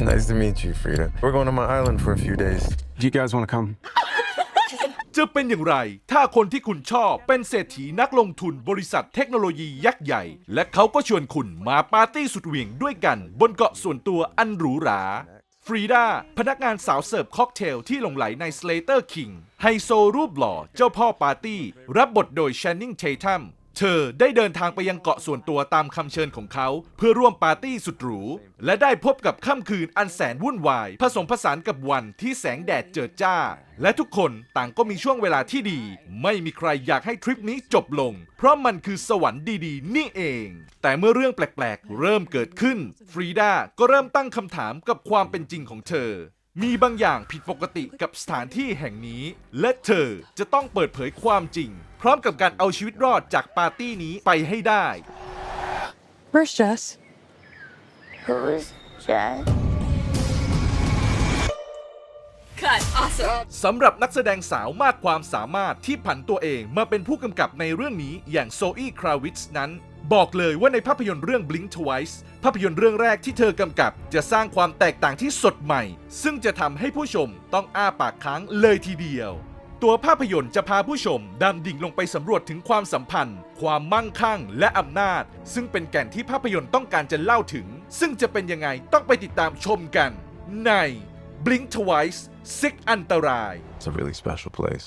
nice to meet you, Frida. We're going to my island for a few days. Do you guys want to come? จะเป็นอย่างไร ถ้าคนที่คุณชอบเป็นเศรษฐีนักลงทุนบริษัทเทคโนโลยียักษ์ใหญ่ และเขาก็ชวนคุณมาปาร์ตี้สุดเหวี่ยงด้วยกัน บนเกาะส่วนตัวอันหรูหราฟรีดาพนักงานสาวเสิร์ฟค็อกเทลที่หลงไหลใน Slater King ไฮโซรูปหล่อเจ้าพ่อปาร์ตี้ รับบทโดย Channing Tatum เเธอได้เดินทางไปยังเกาะส่วนตัวตามคำเชิญของเขา เพื่อร่วมปาร์ตี้สุดหรู และได้พบกับค่ำคืนอันแสนวุ่นวาย ผสมผสานกับวันที่แสงแดดเจิดจ้า และทุกคนต่างก็มีช่วงเวลาที่ดี ไม่มีใครอยากให้ทริปนี้จบลง เพราะมันคือสวรรค์ดีๆ นี่เอง แต่เมื่อเรื่องแปลกๆ เริ่มเกิดขึ้นฟรีดาก็เริ่มตั้งคำถามกับความเป็นจริงของเธอมีบางอย่างผิดปกติกับสถานที่แห่งนี้ และเธอจะต้องเปิดเผยความจริง พร้อมกับการเอาชีวิตรอดจากปาร์ตี้นี้ไปให้ได้ Where's Jess? Who's Jess? Cut. Awesome. สำหรับนักแสดงสาวมากความสามารถที่ผันตัวเองมาเป็นผู้กำกับในเรื่องนี้อย่างโซอีคราวิทส์นั้น บอกเลยว่าในภาพยนตร์เรื่อง Blink Twice ภาพยนตร์เรื่องแรกที่เธอกำกับ จะสร้างความแตกต่างที่สดใหม่ ซึ่งจะทำให้ผู้ชมต้องอ้าปากค้างเลยทีเดียว ตัวภาพยนตร์จะพาผู้ชมดำดิ่งลงไปสำรวจถึงความสัมพันธ์ ความมั่งคั่ง และอำนาจ ซึ่งเป็นแก่นที่ภาพยนตร์ต้องการจะเล่าถึง ซึ่งจะเป็นยังไงต้องไปติดตามชมกัน ใน Blink Twice ซิกอันตราย It's a really special place